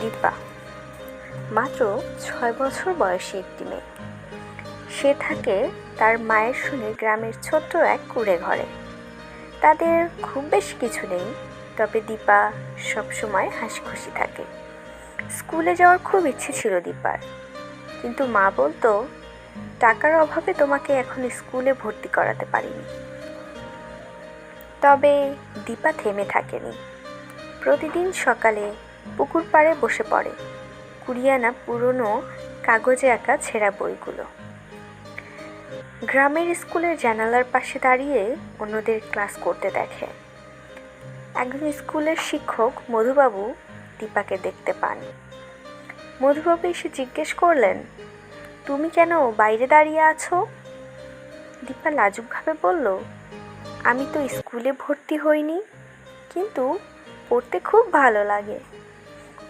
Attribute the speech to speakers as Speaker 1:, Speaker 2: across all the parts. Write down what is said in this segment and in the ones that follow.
Speaker 1: দীপা। মাত্র ছয় বছর বয়সী একটি মেয়ে। সে থাকে তার মায়ের শুনে গ্রামের ছোট্ট এক কুড়ে ঘরে। তাদের খুব বেশি কিছু নেই, তবে দীপা সবসময় হাসি খুশি থাকে। স্কুলে যাওয়ার খুব ইচ্ছে ছিল দীপার। কিন্তু মা বলতো, টাকার অভাবে তোমাকে এখন স্কুলে ভর্তি করাতে পারিনি। তবে দীপা থেমে থাকেনি। প্রতিদিন সকালে পুকুর পাড়ে বসে পড়ে। কুড়িয়ানা পুরনো কাগজে আঁকা ছেঁড়া বইগুলো। গ্রামের স্কুলের জানালার পাশে দাঁড়িয়ে অন্যদের ক্লাস করতে দেখে। একজন স্কুলের শিক্ষক মধুবাবু দীপাকে দেখতে পান। মধুবাবু এসে জিজ্ঞেস করলেন, তুমি কেন বাইরে দাঁড়িয়ে আছো? দীপা লাজুকভাবে বলল, আমি তো স্কুলে ভর্তি হইনি, কিন্তু পড়তে খুব ভালো লাগে।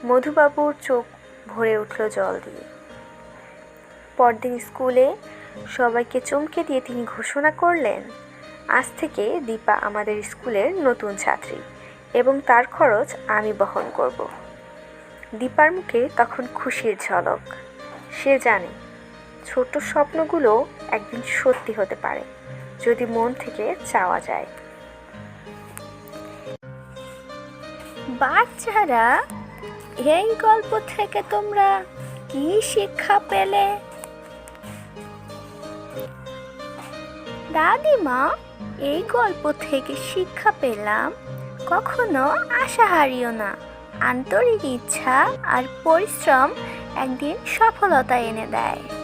Speaker 1: মধুবাবুর চোখ ভরে উঠল জল দিয়ে। পরদিন স্কুলে সবাইকে চমকে দিয়ে তিনি ঘোষণা করলেন, আজ থেকে দীপা আমাদের স্কুলের নতুন ছাত্রী এবং তার খরচ আমি বহন করব। দীপার মুখে তখন খুশির ঝলক। সে জানে, ছোট স্বপ্নগুলো একদিন সত্যি হতে পারে, যদি মন থেকে চাওয়া যায়।
Speaker 2: বাচ্চারা এই গল্প থেকে তোমরা কি শিক্ষা পেলে? দাদিমা, এই গল্প থেকে শিক্ষা পেলাম, কখনো আশা হারিও না। আন্তরিক ইচ্ছা আর পরিশ্রম একদিন সফলতা এনে দেয়।